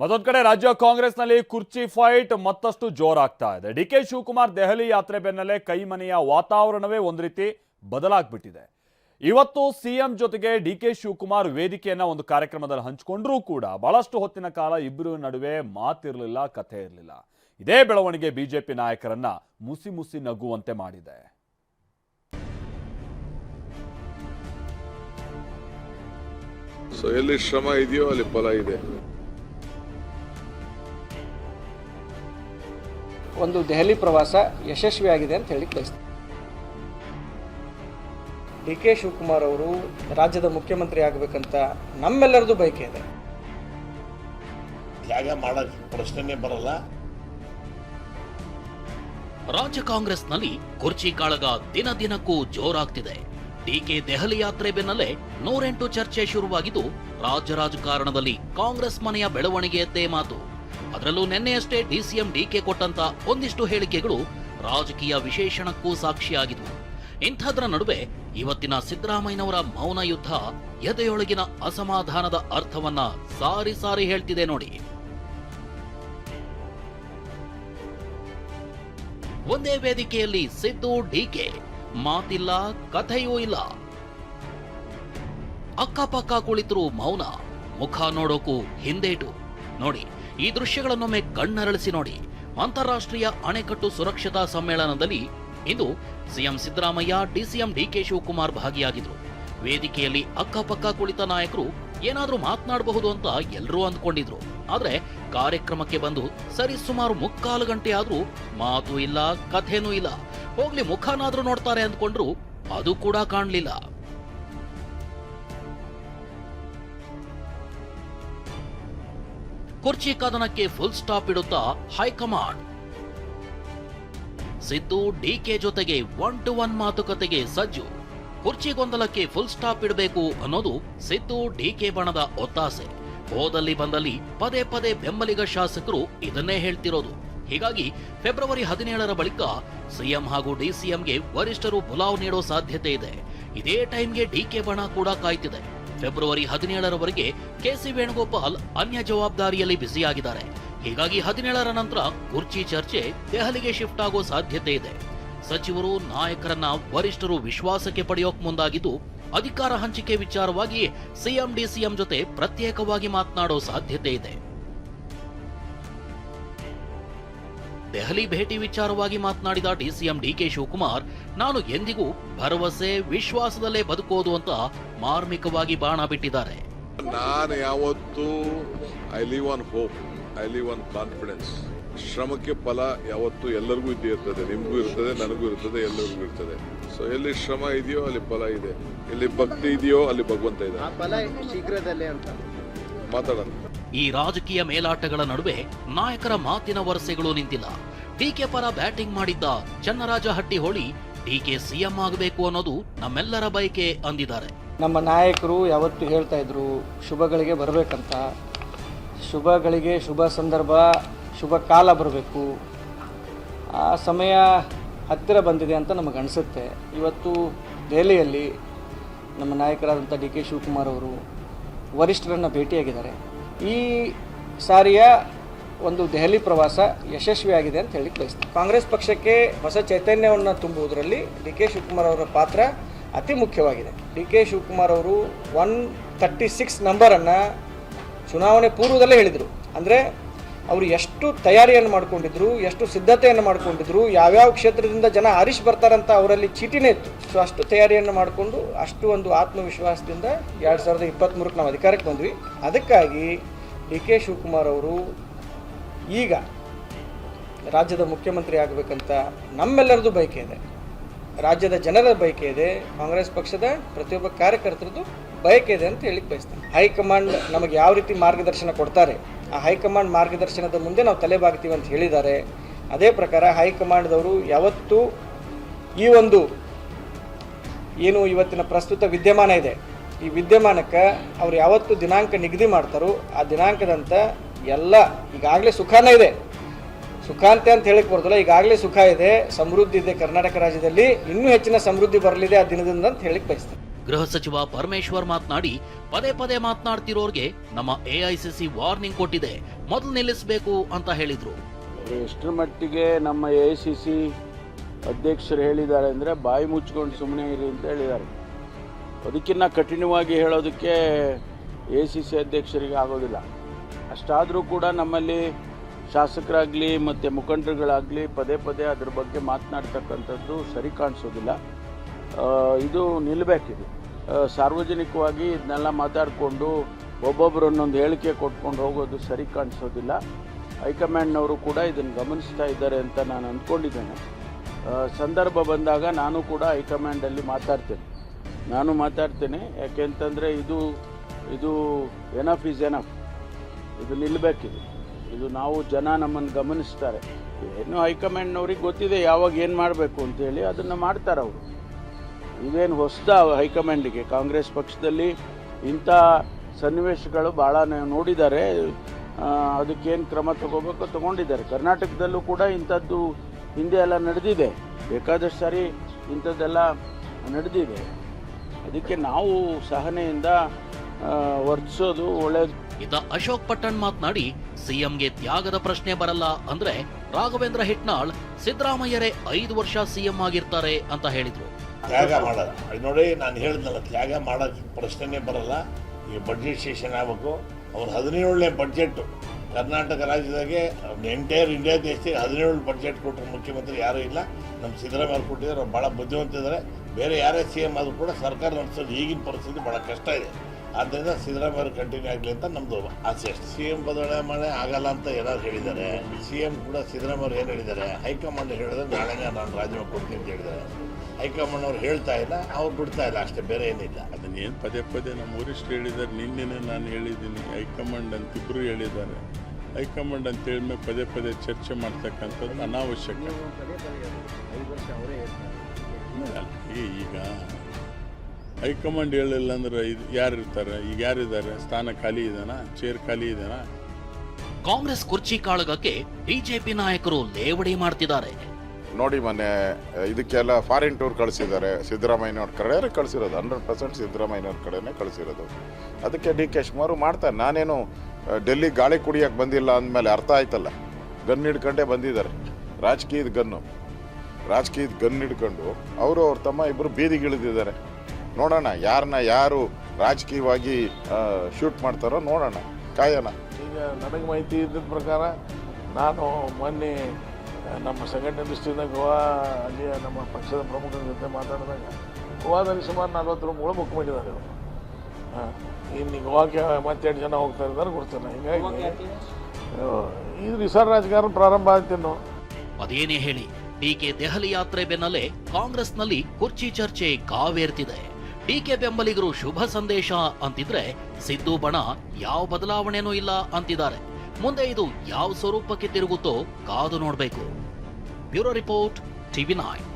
ಮತ್ತೊಂದ್ ಕಡೆ ರಾಜ್ಯ ಕಾಂಗ್ರೆಸ್ನಲ್ಲಿ ಕುರ್ಚಿ ಫೈಟ್ ಮತ್ತಷ್ಟು ಜೋರಾಗ್ತಾ ಇದೆ. ಡಿ ಕೆ ಶಿವಕುಮಾರ್ ದೆಹಲಿ ಯಾತ್ರೆ ಬೆನ್ನಲ್ಲೇ ಕೈಮನೆಯ ವಾತಾವರಣವೇ ಒಂದು ರೀತಿ ಬದಲಾಗ್ಬಿಟ್ಟಿದೆ. ಇವತ್ತು ಸಿಎಂ ಜೊತೆಗೆ ಡಿ ಕೆ ಶಿವಕುಮಾರ್ ವೇದಿಕೆಯನ್ನ ಒಂದು ಕಾರ್ಯಕ್ರಮದಲ್ಲಿ ಹಂಚಿಕೊಂಡ್ರೂ ಕೂಡ ಬಹಳಷ್ಟು ಹೊತ್ತಿನ ಕಾಲ ಇಬ್ಬರು ನಡುವೆ ಮಾತಿರಲಿಲ್ಲ, ಕಥೆ ಇರಲಿಲ್ಲ. ಇದೇ ಬೆಳವಣಿಗೆ ಬಿಜೆಪಿ ನಾಯಕರನ್ನ ಮುಸಿ ಮುಸಿ ನಗುವಂತೆ ಮಾಡಿದೆ. ಎಲ್ಲಿ ಶ್ರಮ ಇದೆಯೋ ಅಲ್ಲಿ ಫಲ ಇದೆ. ಒಂದು ದೆಹಲಿ ಪ್ರವಾಸ ಯಶಸ್ವಿಯಾಗಿದೆ ಅಂತ ಹೇಳಿ ಬಯಸ್ತೀನಿ ಡಿ ಕೆ ಶಿವಕುಮಾರ್ ಅವರು ರಾಜ್ಯದ ಮುಖ್ಯಮಂತ್ರಿ ಆಗಬೇಕಂತ ನಮ್ಮೆಲ್ಲರದು ಬಯಕೆ ಇದೆ. ತ್ಯಾಗ ಮಾಡಕ್ ಪ್ರಶ್ನೆನೇ ಬರಲ್ಲ. ರಾಜ್ಯ ಕಾಂಗ್ರೆಸ್ನಲ್ಲಿ ಕುರ್ಚಿ ಕಾಳಗ ದಿನ ದಿನಕ್ಕೂ ಜೋರಾಗ್ತಿದೆ. ಡಿಕೆ ದೆಹಲಿ ಯಾತ್ರೆ ಬೆನ್ನಲ್ಲೇ ನೂರೆಂಟು ಚರ್ಚೆ ಶುರುವಾಗಿದ್ದು ರಾಜ್ಯ ರಾಜಕಾರಣದಲ್ಲಿ ಕಾಂಗ್ರೆಸ್ ಮನೆಯ ಬೆಳವಣಿಗೆಯದ್ದೇ ಮಾತು. ಅದರಲ್ಲೂ ನಿನ್ನೆಯಷ್ಟೇ ಡಿಸಿಎಂ ಡಿಕೆ ಕೊಟ್ಟಂತ ಒಂದಿಷ್ಟು ಹೇಳಿಕೆಗಳು ರಾಜಕೀಯ ವಿಶೇಷಣಕ್ಕೂ ಸಾಕ್ಷಿಯಾಗಿದ್ವು. ಇಂಥದ್ರ ನಡುವೆ ಇವತ್ತಿನ ಸಿದ್ದರಾಮಯ್ಯನವರ ಮೌನ ಯುದ್ಧ ಎದೆಯೊಳಗಿನ ಅಸಮಾಧಾನದ ಅರ್ಥವನ್ನ ಸಾರಿ ಸಾರಿ ಹೇಳ್ತಿದೆ ನೋಡಿ. ಒಂದೇ ವೇದಿಕೆಯಲ್ಲಿ ಸಿದ್ದು ಡಿಕೆ ಮಾತಿಲ್ಲ, ಕಥೆಯೂ ಇಲ್ಲ. ಅಕ್ಕಪಕ್ಕ ಕುಳಿತರು ಮೌನ, ಮುಖ ನೋಡೋಕು ಹಿಂದೇಟು. ನೋಡಿ ಈ ದೃಶ್ಯಗಳನ್ನೊಮ್ಮೆ ಕಣ್ಣರಳಿಸಿ ನೋಡಿ. ಅಂತಾರಾಷ್ಟ್ರೀಯ ಅಣೆಕಟ್ಟು ಸುರಕ್ಷತಾ ಸಮ್ಮೇಳನದಲ್ಲಿ ಇಂದು CM Siddaramaiah, DCM DK Shivakumar ಭಾಗಿಯಾಗಿದ್ರು. ವೇದಿಕೆಯಲ್ಲಿ ಅಕ್ಕಪಕ್ಕ ಕುಳಿತ ನಾಯಕರು ಏನಾದ್ರೂ ಮಾತನಾಡಬಹುದು ಅಂತ ಎಲ್ಲರೂ ಅಂದ್ಕೊಂಡಿದ್ರು. ಆದ್ರೆ ಕಾರ್ಯಕ್ರಮಕ್ಕೆ ಬಂದು ಸರಿ ಸುಮಾರು ಮುಕ್ಕಾಲು ಗಂಟೆ ಆದ್ರೂ ಮಾತು ಇಲ್ಲ, ಕಥೆನೂ ಇಲ್ಲ. ಹೋಗ್ಲಿ ಮುಖನಾದ್ರೂ ನೋಡ್ತಾರೆ ಅಂದ್ಕೊಂಡ್ರು ಅದು ಕೂಡ ಕಾಣ್ಲಿಲ್ಲ. ಕುರ್ಚಿ ಕದನಕ್ಕೆ ಫುಲ್ ಸ್ಟಾಪ್ ಇಡುತ್ತಾ ಹೈಕಮಾಂಡ್. ಸಿದ್ದು ಡಿಕೆ ಜೊತೆಗೆ ಒನ್ ಟು ಒನ್ ಮಾತುಕತೆಗೆ ಸಜ್ಜು. ಕುರ್ಚಿ ಗೊಂದಲಕ್ಕೆ ಫುಲ್ ಸ್ಟಾಪ್ ಇಡಬೇಕು ಅನ್ನೋದು ಸಿದ್ದು ಡಿಕೆ ಬಣದ ಒತ್ತಾಸೆ. ಹೋದಲ್ಲಿ ಬಂದಲ್ಲಿ ಪದೇ ಪದೇ ಬೆಂಬಲಿಗ ಶಾಸಕರು ಇದನ್ನೇ ಹೇಳ್ತಿರೋದು. ಹೀಗಾಗಿ ಫೆಬ್ರವರಿ ಹದಿನೇಳರ ಬಳಿಕ ಸಿಎಂ ಹಾಗೂ ಡಿಸಿಎಂಗೆ ವರಿಷ್ಠರು ಬುಲಾವ್ ನೀಡೋ ಸಾಧ್ಯತೆ ಇದೆ. ಇದೇ ಟೈಮ್ಗೆ ಡಿಕೆ ಬಣ ಕೂಡ ಕಾಯ್ತಿದೆ. ಫೆಬ್ರವರಿ ಹದಿನೇಳರವರೆಗೆ ಕೆಸಿ ವೇಣುಗೋಪಾಲ್ ಅನ್ಯ ಜವಾಬ್ದಾರಿಯಲ್ಲಿ ಬ್ಯುಸಿಯಾಗಿದ್ದಾರೆ. ಹೀಗಾಗಿ ಹದಿನೇಳರ ನಂತರ ಕುರ್ಚಿ ಚರ್ಚೆ ದೆಹಲಿಗೆ ಶಿಫ್ಟ್ ಆಗೋ ಸಾಧ್ಯತೆ ಇದೆ. ಸಚಿವರು ನಾಯಕರನ್ನ ವರಿಷ್ಠರು ವಿಶ್ವಾಸಕ್ಕೆ ಪಡೆಯೋಕ್ ಮುಂದಾಗಿದ್ದು, ಅಧಿಕಾರ ಹಂಚಿಕೆ ವಿಚಾರವಾಗಿ ಸಿಎಂ ಡಿಸಿಎಂ ಜೊತೆ ಪ್ರತ್ಯೇಕವಾಗಿ ಮಾತನಾಡೋ ಸಾಧ್ಯತೆ ಇದೆ. ದೆಹಲಿ ಭೇಟಿ ವಿಚಾರವಾಗಿ ಮಾತನಾಡಿದ ಡಿಸಿಎಂ ಡಿಕೆ ಶಿವಕುಮಾರ್ ನಾನು ಎಂದಿಗೂ ಭರವಸೆ ವಿಶ್ವಾಸದಲ್ಲೇ ಬದುಕೋದು ಅಂತ ಮಾರ್ಮಿಕವಾಗಿ ಬಾಣ ಬಿಟ್ಟಿದ್ದಾರೆ. ನಾನು ಯಾವತ್ತೂ I live on hope I live on confidence ಶ್ರಮಕ್ಕೆ ಫಲ ಯಾವತ್ತೂ ಎಲ್ಲರಿಗೂ ಇದ್ದೇ ಇರ್ತದೆ ನಿಮಗೂ ಇರ್ತದೆ ನನಗೂ ಇರ್ತದೆ ಎಲ್ಲರಿಗೂ ಇರ್ತದೆ. ಸೊ ಎಲ್ಲಿ ಶ್ರಮ ಇದೆಯೋ ಅಲ್ಲಿ ಫಲ ಇದೆ. ಎಲ್ಲಿ ಭಕ್ತಿ ಇದೆಯೋ ಅಲ್ಲಿ ಭಗವಂತ ಇದೆ. ಫಲ ಶೀಘ್ರದಲ್ಲೇ ಅಂತ. ಮಾತಾಡೋಣ. ಈ ರಾಜಕೀಯ ಮೇಲಾಟಗಳ ನಡುವೆ ನಾಯಕರ ಮಾತಿನ ವರಸೆಗಳು ನಿಂತಿಲ್ಲ. ಡಿಕೆ ಪರ ಬ್ಯಾಟಿಂಗ್ ಮಾಡಿದ್ದ ಚನ್ನರಾಜ ಹಟ್ಟಿಹೊಳಿ ಡಿಕೆ ಸಿಎಂ ಆಗಬೇಕು ಅನ್ನೋದು ನಮ್ಮೆಲ್ಲರ ಬಯಕೆ ಅಂದಿದ್ದಾರೆ. ನಮ್ಮ ನಾಯಕರು ಯಾವತ್ತು ಹೇಳ್ತಾ ಇದ್ರು, ಶುಭಗಳಿಗೆ ಬರಬೇಕಂತ. ಶುಭಗಳಿಗೆ ಶುಭ ಸಂದರ್ಭ, ಶುಭ ಕಾಲ ಬರಬೇಕು. ಆ ಸಮಯ ಹತ್ತಿರ ಬಂದಿದೆ ಅಂತ ನಮಗೆ ಅನಿಸುತ್ತೆ. ಇವತ್ತು ದೆಹಲಿಯಲ್ಲಿ ನಮ್ಮ ನಾಯಕರಾದಂಥ ಡಿ ಕೆ ಶಿವಕುಮಾರ್ ಅವರು ವರಿಷ್ಠರನ್ನು ಭೇಟಿಯಾಗಿದ್ದಾರೆ. ಈ ಸಾರಿಯ ಒಂದು ದೆಹಲಿ ಪ್ರವಾಸ ಯಶಸ್ವಿಯಾಗಿದೆ ಅಂತ ಹೇಳಿ ಬಯಸ್ತೀನಿ ಕಾಂಗ್ರೆಸ್ ಪಕ್ಷಕ್ಕೆ ಹೊಸ ಚೈತನ್ಯವನ್ನು ತುಂಬುವುದರಲ್ಲಿ ಡಿ ಕೆ ಶಿವಕುಮಾರ್ ಅವರ ಪಾತ್ರ ಅತಿ ಮುಖ್ಯವಾಗಿದೆ. ಡಿ ಕೆ ಶಿವಕುಮಾರ್ ಅವರು ಒನ್ ತರ್ಟಿ ಸಿಕ್ಸ್ ನಂಬರನ್ನು ಚುನಾವಣೆ ಪೂರ್ವದಲ್ಲೇ ಹೇಳಿದರು. ಅಂದರೆ ಅವರು ಎಷ್ಟು ತಯಾರಿಯನ್ನು ಮಾಡ್ಕೊಂಡಿದ್ರು, ಎಷ್ಟು ಸಿದ್ಧತೆಯನ್ನು ಮಾಡ್ಕೊಂಡಿದ್ರು, ಯಾವ್ಯಾವ ಕ್ಷೇತ್ರದಿಂದ ಜನ ಆರಿಸಿ ಬರ್ತಾರಂತ ಅವರಲ್ಲಿ ಚೀಟಿನೇ ಇತ್ತು. ಸೊ ಅಷ್ಟು ತಯಾರಿಯನ್ನು ಮಾಡಿಕೊಂಡು ಅಷ್ಟು ಒಂದು ಆತ್ಮವಿಶ್ವಾಸದಿಂದ ಎರಡು ಸಾವಿರದ ಇಪ್ಪತ್ತ್ಮೂರಕ್ಕೆ ನಾವು ಅಧಿಕಾರಕ್ಕೆ ಬಂದ್ವಿ. ಅದಕ್ಕಾಗಿ ಡಿ ಕೆ ಶಿವಕುಮಾರ್ ಅವರು ಈಗ ರಾಜ್ಯದ ಮುಖ್ಯಮಂತ್ರಿ ಆಗಬೇಕಂತ ನಮ್ಮೆಲ್ಲರದು ಬಯಕೆ ಇದೆ. ರಾಜ್ಯದ ಜನರ ಬಯಕೆ ಇದೆ, ಕಾಂಗ್ರೆಸ್ ಪಕ್ಷದ ಪ್ರತಿಯೊಬ್ಬ ಕಾರ್ಯಕರ್ತರದ್ದು ಬಯಕೆ ಇದೆ ಅಂತ ಹೇಳಿಕ್ ಬಯಸ್ತೇನೆ. ಹೈಕಮಾಂಡ್ ನಮಗೆ ಯಾವ ರೀತಿ ಮಾರ್ಗದರ್ಶನ ಕೊಡ್ತಾರೆ ಆ ಹೈಕಮಾಂಡ್ ಮಾರ್ಗದರ್ಶನದ ಮುಂದೆ ನಾವು ತಲೆಬಾಗ್ತೀವಿ ಅಂತ ಹೇಳಿದ್ದಾರೆ. ಅದೇ ಪ್ರಕಾರ ಹೈಕಮಾಂಡ್ದವರು ಯಾವತ್ತೂ ಈ ಒಂದು ಏನು ಇವತ್ತಿನ ಪ್ರಸ್ತುತ ವಿದ್ಯಮಾನ ಇದೆ, ಈ ವಿದ್ಯಮಾನಕ್ಕೆ ಅವ್ರು ಯಾವತ್ತು ದಿನಾಂಕ ನಿಗದಿ ಮಾಡ್ತಾರೋ ಆ ದಿನಾಂಕದಂತ ಎಲ್ಲ ಈಗಾಗಲೇ ಸುಖಾನ ಇದೆ. ಸುಖಾಂತೆ ಅಂತ ಹೇಳಕ್ ಬರೋದಿಲ್ಲ, ಈಗಾಗಲೇ ಸುಖ ಇದೆ, ಸಮೃದ್ಧಿ ಇದೆ ಕರ್ನಾಟಕ ರಾಜ್ಯದಲ್ಲಿ, ಇನ್ನೂ ಹೆಚ್ಚಿನ ಸಮೃದ್ಧಿ ಬರಲಿದೆ ಆ ದಿನದಿಂದ ಅಂತ ಹೇಳಕ್ ಬಯಸ್ತೇನೆ. ಗೃಹ ಸಚಿವ ಪರಮೇಶ್ವರ್ ಮಾತನಾಡಿ, ಪದೇ ಪದೇ ಮಾತನಾಡ್ತಿರೋರ್ಗೆ ನಮ್ಮ ಎಐಸಿಸಿ ವಾರ್ನಿಂಗ್ ಕೊಟ್ಟಿದೆ. ಮೊದಲು ನಿಲ್ಲಿಸಬೇಕು ಅಂತ ಹೇಳಿದ್ರು. ಎಷ್ಟರ ಮಟ್ಟಿಗೆ ನಮ್ಮ ಎ ಸಿ ಸಿ ಅಧ್ಯಕ್ಷರು ಹೇಳಿದ್ದಾರೆ ಅಂದರೆ ಬಾಯಿ ಮುಚ್ಕೊಂಡು ಸುಮ್ಮನೆ ಇರಿ ಅಂತ ಹೇಳಿದ್ದಾರೆ. ಅದಕ್ಕಿಂತ ಕಠಿಣವಾಗಿ ಹೇಳೋದಕ್ಕೆ ಎ ಸಿ ಸಿ ಅಧ್ಯಕ್ಷರಿಗೆ ಆಗೋದಿಲ್ಲ. ಅಷ್ಟಾದರೂ ಕೂಡ ನಮ್ಮಲ್ಲಿ ಶಾಸಕರಾಗಲಿ ಮತ್ತು ಮುಖಂಡರುಗಳಾಗಲಿ ಪದೇ ಪದೇ ಅದ್ರ ಬಗ್ಗೆ ಮಾತನಾಡ್ತಕ್ಕಂಥದ್ದು ಸರಿ ಕಾಣಿಸೋದಿಲ್ಲ. ಇದು ನಿಲ್ಲಬೇಕಿದೆ ಸಾರ್ವಜನಿಕವಾಗಿ ಇದನ್ನೆಲ್ಲ ಮಾತಾಡಿಕೊಂಡು ಒಬ್ಬೊಬ್ಬರು ಒಂದೊಂದು ಹೇಳಿಕೆ ಕೊಟ್ಕೊಂಡು ಹೋಗೋದು ಸರಿ ಕಾಣಿಸೋದಿಲ್ಲ. ಹೈಕಮಾಂಡ್ನವರು ಕೂಡ ಇದನ್ನು ಗಮನಿಸ್ತಾ ಇದ್ದಾರೆ ಅಂತ ನಾನು ಅಂದ್ಕೊಂಡಿದ್ದೇನೆ. ಸಂದರ್ಭ ಬಂದಾಗ ನಾನು ಕೂಡ ಹೈಕಮಾಂಡಲ್ಲಿ ಮಾತಾಡ್ತೇನೆ. ನಾನು ಮಾತಾಡ್ತೇನೆ ಯಾಕೆಂತಂದರೆ ಇದು ಇದು ಎನಫ್ ಈಸ್ ಎನಫ್ ಇದು ನಿಲ್ಲಬೇಕಿದೆ ಇದು. ನಾವು ಜನ ನಮ್ಮನ್ನು ಗಮನಿಸ್ತಾರೆ. ಏನು ಹೈಕಮಾಂಡ್ನವ್ರಿಗೆ ಗೊತ್ತಿದೆ ಯಾವಾಗ ಏನು ಮಾಡಬೇಕು ಅಂತೇಳಿ ಅದನ್ನು ಮಾಡ್ತಾರೆ ಅವರು. ಇದೇನು ಹೊಸದ ಹೈಕಮಾಂಡಿಗೆ? ಕಾಂಗ್ರೆಸ್ ಪಕ್ಷದಲ್ಲಿ ಇಂಥ ಸನ್ನಿವೇಶಗಳು ಭಾಳ ನೋಡಿದ್ದಾರೆ. ಅದಕ್ಕೇನು ಕ್ರಮ ತಗೋಬೇಕು ತಗೊಂಡಿದ್ದಾರೆ. ಕರ್ನಾಟಕದಲ್ಲೂ ಕೂಡ ಇಂಥದ್ದು ಹಿಂದೆ ಎಲ್ಲ ನಡೆದಿದೆ. ಬೇಕಾದಷ್ಟು ಸಾರಿ ಇಂಥದ್ದೆಲ್ಲ ನಡೆದಿದೆ. ಅದಕ್ಕೆ ನಾವು ಸಹನೆಯಿಂದ ವರ್ತಿಸೋದು ಒಳ್ಳೆಯದು ಇದ ಅಶೋಕ್ ಪಟ್ಟಣ್ ಮಾತನಾಡಿ ಸಿಎಂಗೆ ತ್ಯಾಗದ ಪ್ರಶ್ನೆ ಬರಲ್ಲ ಅಂದ್ರೆ ರಾಘವೇಂದ್ರ ಹಿಟ್ನಾಳ್ ಸಿದ್ದರಾಮಯ್ಯರೇ ಐದು ವರ್ಷ ಸಿಎಂ ಆಗಿರ್ತಾರೆ ಅಂತ ಹೇಳಿದ್ರು. ತ್ಯಾಗ ಮಾಡೋದು. ಅದು ನೋಡಿ ನಾನು ಹೇಳಿದ್ನಲ್ಲ, ತ್ಯಾಗ ಮಾಡೋಕ್ಕೆ ಪ್ರಶ್ನೆನೇ ಬರಲ್ಲ. ಈ ಬಡ್ಜೆಟ್ ಸೆಷನ್ ಆಗಬೇಕು. ಅವ್ರು ಹದಿನೇಳನೇ ಬಡ್ಜೆಟ್ಟು ಕರ್ನಾಟಕ ರಾಜ್ಯದಾಗೆ ಎಂಟೈರ್ ಇಂಡಿಯಾ ದೇಶಕ್ಕೆ ಹದಿನೇಳು ಬಡ್ಜೆಟ್ ಕೊಟ್ಟರು ಮುಖ್ಯಮಂತ್ರಿ ಯಾರೂ ಇಲ್ಲ. ನಮ್ಮ ಸಿದ್ದರಾಮಯ್ಯ ಕೊಟ್ಟಿದ್ದಾರೆ, ಅವ್ರು ಭಾಳ ಬುದ್ಧಿವಂತಿದ್ದಾರೆ. ಬೇರೆ ಯಾರೇ ಸಿ ಎಂ ಆದರೂ ಕೂಡ ಸರ್ಕಾರ ನಡೆಸೋದು ಈಗಿನ ಪರಿಸ್ಥಿತಿ ಭಾಳ ಕಷ್ಟ ಇದೆ. ಆದ್ದರಿಂದ ಸಿದ್ದರಾಮಯ್ಯ ಅವರು ಕಂಟಿನ್ಯೂ ಆಗಲಿ ಅಂತ ನಮ್ಮದು ಆಸೆ ಅಷ್ಟೇ. ಸಿ ಎಂ ಬದಲಾವಣೆ ಆಗಲ್ಲ ಅಂತ ಎಲ್ಲರೂ ಹೇಳಿದ್ದಾರೆ. ಸಿ ಎಂ ಕೂಡ ಸಿದ್ದರಾಮಯ್ಯ ಅವರು ಏನು ಹೇಳಿದ್ದಾರೆ? ಹೈಕಮಾಂಡ್ ಹೇಳಿದ್ರೆ ನಾಳೆನೇ ನಾನು ರಾಜೀನಾಮೆ ಕೊಡ್ತೀನಿ ಅಂತ ಹೇಳಿದ್ದಾರೆ. ಹೈಕಮಾಂಡ್ ಅವ್ರು ಹೇಳ್ತಾ ಇಲ್ಲ ಅವ್ರು ಬಿಡ್ತಾ ಇಲ್ಲ ಅಷ್ಟೇ ಬೇರೆ ಏನಿಲ್ಲ. ಅದನ್ನೇನು ಪದೇ ಪದೇ ನಮ್ಮ ವರಿಷ್ಠ ಹೇಳಿದ್ದಾರೆ ನಿನ್ನೆನೇ ನಾನು ಹೇಳಿದ್ದೀನಿ ಹೈಕಮಾಂಡ್ ಅಂತ ಇಬ್ಬರು ಹೇಳಿದ್ದಾರೆ. ಹೈಕಮಾಂಡ್ ಅಂತ ಹೇಳಿದ್ಮೇಲೆ ಪದೇ ಪದೇ ಚರ್ಚೆ ಮಾಡ್ತಕ್ಕಂಥದ್ದು ಅನಾವಶ್ಯಕ. ಈಗ ಹೈಕಮಾಂಡ್ ಹೇಳಿಲ್ಲ ಅಂದ್ರೆ ಇದು ಯಾರು ಇರ್ತಾರೆ? ಈಗ ಯಾರಿದ್ದಾರೆ ಸ್ಥಾನ ಖಾಲಿ ಇದೆನಾ? ಚೇರ್ ಖಾಲಿ ಇದೆನಾ? ಕಾಂಗ್ರೆಸ್ ಕುರ್ಚಿ ಕಾಳಗಕ್ಕೆ ಬಿಜೆಪಿ ನಾಯಕರು ಲೇವಡಿ ಮಾಡ್ತಿದ್ದಾರೆ. ನೋಡಿ ಮೊನ್ನೆ ಇದಕ್ಕೆಲ್ಲ ಫಾರಿನ್ ಟೂರ್ ಕಳಿಸಿದ್ದಾರೆ. ಸಿದ್ದರಾಮಯ್ಯನವ್ರ ಕಡೆ ಕಳಿಸಿರೋದು. ಹಂಡ್ರೆಡ್ ಪರ್ಸೆಂಟ್ ಸಿದ್ದರಾಮಯ್ಯನವ್ರ ಕಡೆನೇ ಕಳಿಸಿರೋದು. ಅದಕ್ಕೆ ಡಿ ಕೆ ಶಿವಕುಮಾರ್ ಮಾಡ್ತಾರೆ. ನಾನೇನು ಡೆಲ್ಲಿ ಗಾಳಿ ಕುಡಿಯೋಕೆ ಬಂದಿಲ್ಲ ಅಂದಮೇಲೆ ಅರ್ಥ ಆಯ್ತಲ್ಲ. ಗನ್ ಹಿಡ್ಕೊಂಡೇ ಬಂದಿದ್ದಾರೆ. ರಾಜಕೀಯದ ಗನ್ನು. ರಾಜಕೀಯದ ಗನ್ ಹಿಡ್ಕೊಂಡು ಅವರು ಅವ್ರ ತಮ್ಮ ಇಬ್ಬರು ಬೀದಿಗಿಳಿದಿದ್ದಾರೆ. ನೋಡೋಣ ಯಾರನ್ನ ಯಾರು ರಾಜಕೀಯವಾಗಿ ಶೂಟ್ ಮಾಡ್ತಾರೋ ನೋಡೋಣ ಕಾಯೋಣ. ಈಗ ನನಗೆ ಮಾಹಿತಿ ಇದ್ದ ಪ್ರಕಾರ ನಾನು ಮೊನ್ನೆ ನಮ್ಮ ಸಂಘಟನೆ ದೃಷ್ಟಿಯಿಂದ ಗೋವಾ ಅಲ್ಲಿಯ ನಮ್ಮ ಪಕ್ಷದ ಪ್ರಮುಖರ ಜೊತೆ ಮಾತಾಡಿದಾಗ ಗೋವಾದಲ್ಲಿ ಸುಮಾರು ನಲ್ವತ್ತು ರೂಮ್ಗಳು ಬುಕ್ ಮಾಡಿದ್ದಾರೆ ಇವರು ಹಾಂ ಇನ್ನು ಗೋವಾಕ್ಕೆ ಮತ್ತೆರಡು ಜನ ಹೋಗ್ತಾ ಇದ್ದಾರೆ ಗೊತ್ತಿಲ್ಲ. ಹೀಗಾಗಿ ಇದು ರಿಸರ್ ರಾಜಕಾರಣ ಪ್ರಾರಂಭ ಆಯ್ತೇನೋ ಅದೇನೇ ಹೇಳಿ ಡಿಕೆ ದೆಹಲಿ ಯಾತ್ರೆ ಬೆನ್ನಲ್ಲೇ ಕಾಂಗ್ರೆಸ್ನಲ್ಲಿ ಕುರ್ಚಿ ಚರ್ಚೆ ಕಾವೇರ್ತಿದೆ. ಡಿಕೆ ಬೆಂಬಲಿಗರು ಶುಭ ಸಂದೇಶ ಅಂತಿದ್ರೆ ಸಿದ್ದು ಬಣ ಯಾವ ಬದಲಾವಣೆನೂ ಇಲ್ಲ ಅಂತಿದ್ದಾರೆ. ಮುಂದೆ ಇದು ಯಾವ ಸ್ವರೂಪಕ್ಕೆ ತಿರುಗುತ್ತೋ ಕಾದು ನೋಡಬೇಕು. Bureau report TV nine.